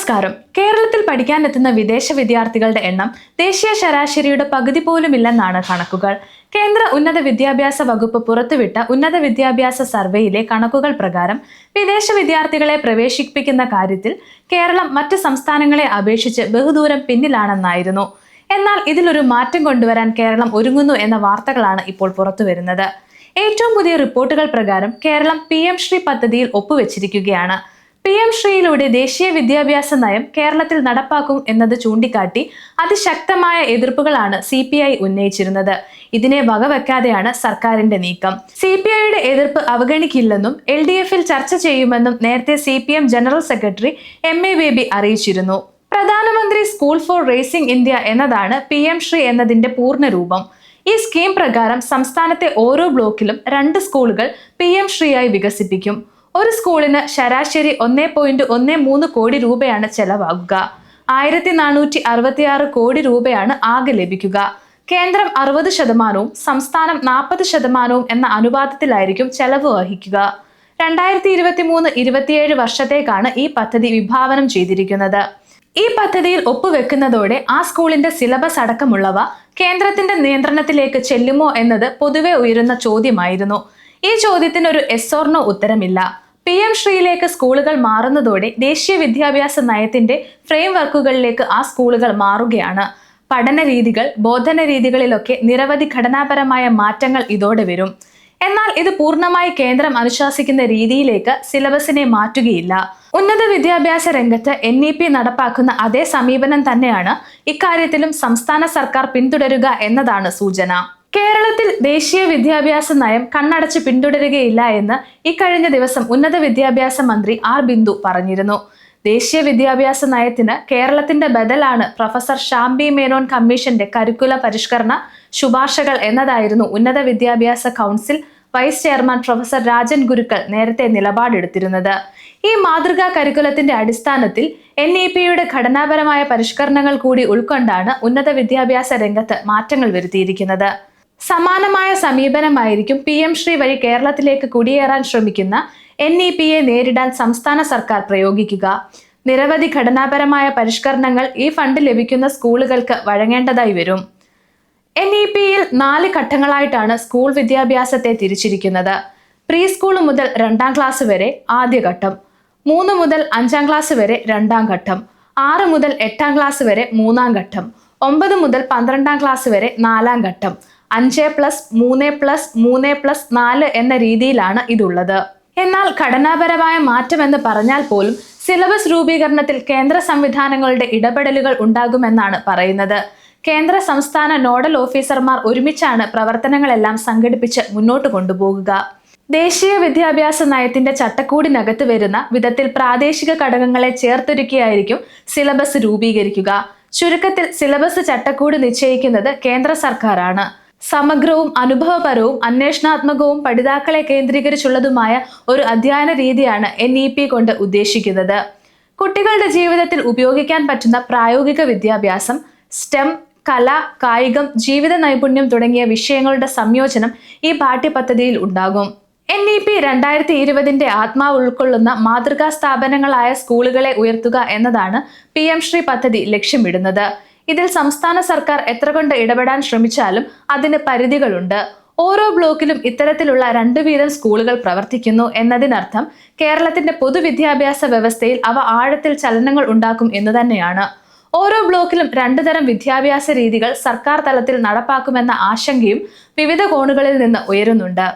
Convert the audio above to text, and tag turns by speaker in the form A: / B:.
A: നമസ്കാരം. കേരളത്തിൽ പഠിക്കാനെത്തുന്ന വിദേശ വിദ്യാർത്ഥികളുടെ എണ്ണം ദേശീയ ശരാശരിയുടെ പകുതി പോലുമില്ലെന്നാണ് കണക്കുകൾ. കേന്ദ്ര ഉന്നത വിദ്യാഭ്യാസ വകുപ്പ് പുറത്തുവിട്ട ഉന്നത വിദ്യാഭ്യാസ സർവേയിലെ കണക്കുകൾ പ്രകാരം വിദേശ വിദ്യാർത്ഥികളെ പ്രവേശിപ്പിക്കുന്ന കാര്യത്തിൽ കേരളം മറ്റ് സംസ്ഥാനങ്ങളെ അപേക്ഷിച്ച് ബഹുദൂരം പിന്നിലാണെന്നായിരുന്നു. എന്നാൽ ഇതിലൊരു മാറ്റം കൊണ്ടുവരാൻ കേരളം ഒരുങ്ങുന്നു എന്ന വാർത്തകളാണ് ഇപ്പോൾ പുറത്തുവരുന്നത്. ഏറ്റവും പുതിയ റിപ്പോർട്ടുകൾ പ്രകാരം കേരളം പി എം ശ്രീ പദ്ധതിയിൽ ഒപ്പുവെച്ചിരിക്കുകയാണ്. പി എം ശ്രീയിലൂടെ ദേശീയ വിദ്യാഭ്യാസ നയം കേരളത്തിൽ നടപ്പാക്കും എന്നത് ചൂണ്ടിക്കാട്ടി അതിശക്തമായ എതിർപ്പുകളാണ് സി പി ഐ ഉന്നയിച്ചിരുന്നത്. ഇതിനെ വകവെക്കാതെയാണ് സർക്കാരിന്റെ നീക്കം. സി പി ഐയുടെ എതിർപ്പ് അവഗണിക്കില്ലെന്നും എൽ ഡി എഫിൽ ചർച്ച ചെയ്യുമെന്നും നേരത്തെ C P M general secretary M A Baby അറിയിച്ചിരുന്നു. പ്രധാനമന്ത്രി സ്കൂൾ ഫോർ റേസിംഗ് ഇന്ത്യ എന്നതാണ് പി എം ശ്രീ എന്നതിന്റെ പൂർണ രൂപം. ഈ സ്കീം പ്രകാരം സംസ്ഥാനത്തെ ഓരോ ബ്ലോക്കിലും രണ്ട് സ്കൂളുകൾ പി എം ശ്രീയായി വികസിപ്പിക്കും. ഒരു സ്കൂളിന് ശരാശരി ഒന്നേ പോയിന്റ് ഒന്നേ മൂന്ന് കോടി രൂപയാണ് ചെലവാകുക. ആയിരത്തി നാനൂറ്റി അറുപത്തിയാറ് കോടി രൂപയാണ് ആകെ ലഭിക്കുക. കേന്ദ്രം അറുപത് ശതമാനവും സംസ്ഥാനം നാൽപ്പത് ശതമാനവും എന്ന അനുപാതത്തിലായിരിക്കും ചെലവ് വഹിക്കുക. രണ്ടായിരത്തി ഇരുപത്തി മൂന്ന് ഇരുപത്തിയേഴ് വർഷത്തേക്കാണ് ഈ പദ്ധതി വിഭാവനം ചെയ്തിരിക്കുന്നത്. ഈ പദ്ധതിയിൽ ഒപ്പുവെക്കുന്നതോടെ ആ സ്കൂളിന്റെ സിലബസ് അടക്കമുള്ളവ കേന്ദ്രത്തിന്റെ നിയന്ത്രണത്തിലേക്ക് ചെല്ലുമോ എന്നത് പൊതുവെ ഉയരുന്ന ചോദ്യമായിരുന്നു. ഈ ചോദ്യത്തിന് ഒരു എസ്ഓർണോ ഉത്തരമില്ല. പി എം ശ്രീയിലേക്ക് സ്കൂളുകൾ മാറുന്നതോടെ ദേശീയ വിദ്യാഭ്യാസ നയത്തിന്റെ ഫ്രെയിം വർക്കുകളിലേക്ക് ആ സ്കൂളുകൾ മാറുകയാണ്. പഠന രീതികൾ ബോധന രീതികളിലൊക്കെ നിരവധി ഘടനാപരമായ മാറ്റങ്ങൾ ഇതോടെ വരും. എന്നാൽ ഇത് പൂർണമായി കേന്ദ്രം അനുശാസിക്കുന്ന രീതിയിലേക്ക് സിലബസിനെ മാറ്റുകയില്ല. ഉന്നത വിദ്യാഭ്യാസ രംഗത്ത് എൻ ഇ പി നടപ്പാക്കുന്ന അതേ സമീപനം തന്നെയാണ് ഇക്കാര്യത്തിലും സംസ്ഥാന സർക്കാർ പിന്തുടരുക എന്നതാണ് സൂചന. കേരളത്തിൽ ദേശീയ വിദ്യാഭ്യാസ നയം കണ്ണടച്ച് പിന്തുടരുകയില്ല എന്ന് ഇക്കഴിഞ്ഞ ദിവസം ഉന്നത വിദ്യാഭ്യാസ മന്ത്രി ആർ ബിന്ദു പറഞ്ഞിരുന്നു. ദേശീയ വിദ്യാഭ്യാസ നയത്തിന് കേരളത്തിന്റെ ബദലാണ് പ്രൊഫസർ ഷാംബി മേനോൻ കമ്മീഷന്റെ കരിക്കുല പരിഷ്കരണ ശുപാർശകൾ എന്നതായിരുന്നു ഉന്നത വിദ്യാഭ്യാസ council vice chairman professor Rajan Gurukkal നേരത്തെ നിലപാടെടുത്തിരുന്നത്. ഈ മാതൃകാ കരിക്കുലത്തിന്റെ അടിസ്ഥാനത്തിൽ എൻ ഇ പിയുടെ ഘടനാപരമായ പരിഷ്കരണങ്ങൾ കൂടി ഉൾക്കൊണ്ടാണ് ഉന്നത വിദ്യാഭ്യാസ രംഗത്ത് മാറ്റങ്ങൾ വരുത്തിയിരിക്കുന്നത്. സമാനമായ സമീപനമായിരിക്കും പി എം ശ്രീ വഴി കേരളത്തിലേക്ക് കുടിയേറാൻ ശ്രമിക്കുന്ന എൻ ഇ പിയെ നേരിടാൻ സംസ്ഥാന സർക്കാർ പ്രയോഗിക്കുക. നിരവധി ഘടനാപരമായ പരിഷ്കരണങ്ങൾ ഈ ഫണ്ട് ലഭിക്കുന്ന സ്കൂളുകൾക്ക് വഴങ്ങേണ്ടതായി വരും. എൻ ഇ പിയിൽ നാല് ഘട്ടങ്ങളായിട്ടാണ് സ്കൂൾ വിദ്യാഭ്യാസത്തെ തിരിച്ചിരിക്കുന്നത്. പ്രീ സ്കൂൾ മുതൽ രണ്ടാം ക്ലാസ് വരെ ആദ്യഘട്ടം മൂന്ന് മുതൽ അഞ്ചാം ക്ലാസ് വരെ രണ്ടാം ഘട്ടം ആറ് മുതൽ എട്ടാം ക്ലാസ് വരെ മൂന്നാം ഘട്ടം ഒമ്പത് മുതൽ പന്ത്രണ്ടാം ക്ലാസ് വരെ നാലാം ഘട്ടം അഞ്ച് പ്ലസ് മൂന്ന് പ്ലസ് മൂന്ന് പ്ലസ് നാല് എന്ന രീതിയിലാണ് ഇതുള്ളത്. എന്നാൽ ഘടനാപരമായ മാറ്റം എന്ന് പറഞ്ഞാൽ പോലും സിലബസ് രൂപീകരണത്തിൽ കേന്ദ്ര സംവിധാനങ്ങളുടെ ഇടപെടലുകൾ ഉണ്ടാകുമെന്നാണ് പറയുന്നത്. കേന്ദ്ര സംസ്ഥാന നോഡൽ ഓഫീസർമാർ ഒരുമിച്ചാണ് പ്രവർത്തനങ്ങളെല്ലാം സംഘടിപ്പിച്ച് മുന്നോട്ട് കൊണ്ടുപോകുക. ദേശീയ വിദ്യാഭ്യാസ നയത്തിന്റെ ചട്ടക്കൂടിനകത്ത് വരുന്ന വിധത്തിൽ പ്രാദേശിക ഘടകങ്ങളെ ചേർത്തൊരുക്കിയായിരിക്കും സിലബസ് രൂപീകരിക്കുക. ചുരുക്കത്തിൽ സിലബസ് ചട്ടക്കൂട് നിശ്ചയിക്കുന്നത് കേന്ദ്ര സർക്കാരാണ്. സമഗ്രവും അനുഭവപരവും അന്വേഷണാത്മകവും പഠിതാക്കളെ കേന്ദ്രീകരിച്ചുള്ളതുമായ ഒരു അധ്യയന രീതിയാണ് എൻ ഇ പി കൊണ്ട് ഉദ്ദേശിക്കുന്നത്. കുട്ടികളുടെ ജീവിതത്തിൽ ഉപയോഗിക്കാൻ പറ്റുന്ന പ്രായോഗിക വിദ്യാഭ്യാസം സ്റ്റെം കല കായികം ജീവിത നൈപുണ്യം തുടങ്ങിയ വിഷയങ്ങളുടെ സംയോജനം ഈ പാഠ്യപദ്ധതിയിൽ ഉണ്ടാകും. എൻ ഇ പി രണ്ടായിരത്തി ഇരുപതിന്റെ ആത്മാവ് ഉൾക്കൊള്ളുന്ന മാതൃകാ സ്ഥാപനങ്ങളായ സ്കൂളുകളെ ഉയർത്തുക എന്നതാണ് പി എം ശ്രീ പദ്ധതി ലക്ഷ്യമിടുന്നത്. ഇതിൽ സംസ്ഥാന സർക്കാർ എത്ര കൊണ്ട് ഇടപെടാൻ ശ്രമിച്ചാലും അതിന് പരിധികളുണ്ട്. ഓരോ ബ്ലോക്കിലും ഇത്തരത്തിലുള്ള രണ്ടു വീതം സ്കൂളുകൾ പ്രവർത്തിക്കുന്നു എന്നതിനർത്ഥം കേരളത്തിന്റെ പൊതുവിദ്യാഭ്യാസ വ്യവസ്ഥയിൽ അവ ആഴത്തിൽ ചലനങ്ങൾ ഉണ്ടാക്കും എന്ന് തന്നെയാണ്. ഓരോ ബ്ലോക്കിലും രണ്ടു തരം വിദ്യാഭ്യാസ രീതികൾ സർക്കാർ തലത്തിൽ നടപ്പാക്കുമെന്ന ആശങ്കയും വിവിധ കോണുകളിൽ നിന്ന് ഉയരുന്നുണ്ട്.